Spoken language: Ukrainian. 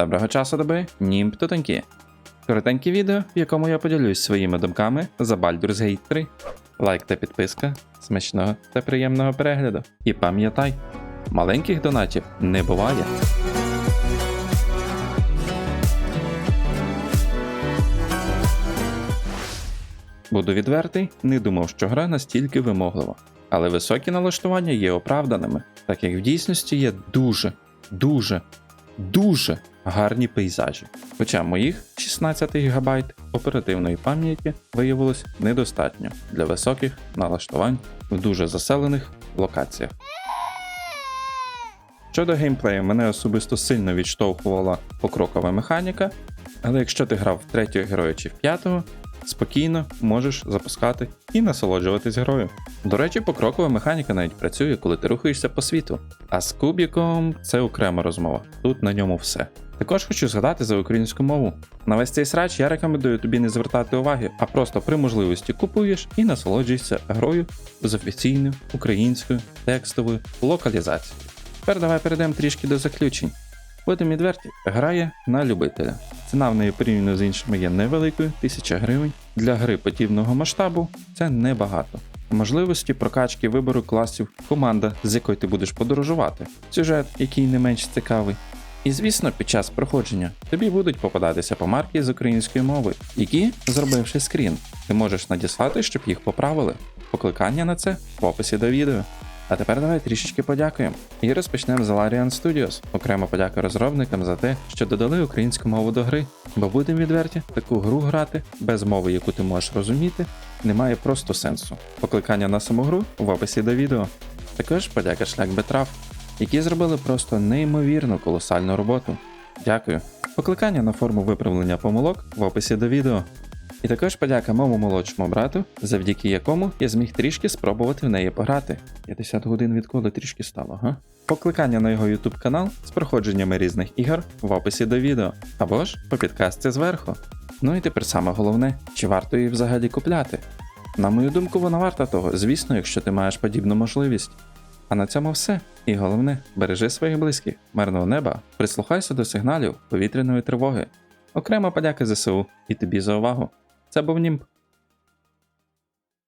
Доброго часу доби, німб тутоньки. Коротеньке відео, в якому я поділюсь своїми думками за Baldur's Gate 3. Лайк та підписка, смачного та приємного перегляду. І пам'ятай, маленьких донатів не буває. Буду відвертий, не думав, що гра настільки вимоглива. Але високі налаштування є оправданими, так як в дійсності є дуже, дуже, дуже гарні пейзажі. Хоча моїх 16 ГБ оперативної пам'яті виявилось недостатньо для високих налаштувань в дуже заселених локаціях. Щодо геймплею, мене особисто сильно відштовхувала покрокова механіка, але якщо ти грав в третього героя чи в п'ятого, спокійно можеш запускати і насолоджуватись грою. До речі, покрокова механіка навіть працює, коли ти рухаєшся по світу. А з кубіком це окрема розмова. Тут на ньому все. Також хочу згадати за українську мову. На весь цей срач я рекомендую тобі не звертати уваги, а просто при можливості купуєш і насолоджуєшся грою з офіційною українською текстовою локалізацією. Тепер давай перейдемо трішки до заключень. Будемо відверті, грає на любителя. Ціна в неї порівняно з іншими є невеликою 1000 гривень. Для гри подібного масштабу це небагато. Можливості прокачки вибору класів, команда, з якою ти будеш подорожувати, сюжет, який не менш цікавий. І звісно, під час проходження тобі будуть попадатися помарки з української мови, які, зробивши скрін, ти можеш надіслати, щоб їх поправили. Покликання на це в описі до відео. А тепер давай трішечки подякуємо. І розпочнемо з Larian Studios. Окрема подяка розробникам за те, що додали українську мову до гри. Бо будемо відверті, таку гру грати без мови, яку ти можеш розуміти, немає просто сенсу. Покликання на саму гру в описі до відео. Також подяка шлях Бетрав, які зробили просто неймовірну колосальну роботу. Дякую. Покликання на форму виправлення помилок в описі до відео. І також подяка моєму молодшому брату, завдяки якому я зміг трішки спробувати в неї пограти. 50 годин відколи трішки стало, га? Покликання на його YouTube канал з проходженнями різних ігор в описі до відео, або ж по підкастці зверху. Ну і тепер саме головне, чи варто її взагалі купляти? На мою думку, вона варта того, звісно, якщо ти маєш подібну можливість. А на цьому все. І головне, бережи своїх близьких, мирного неба, прислухайся до сигналів повітряної тривоги. Окрема подяка ЗСУ і тобі за увагу. Це був Німб.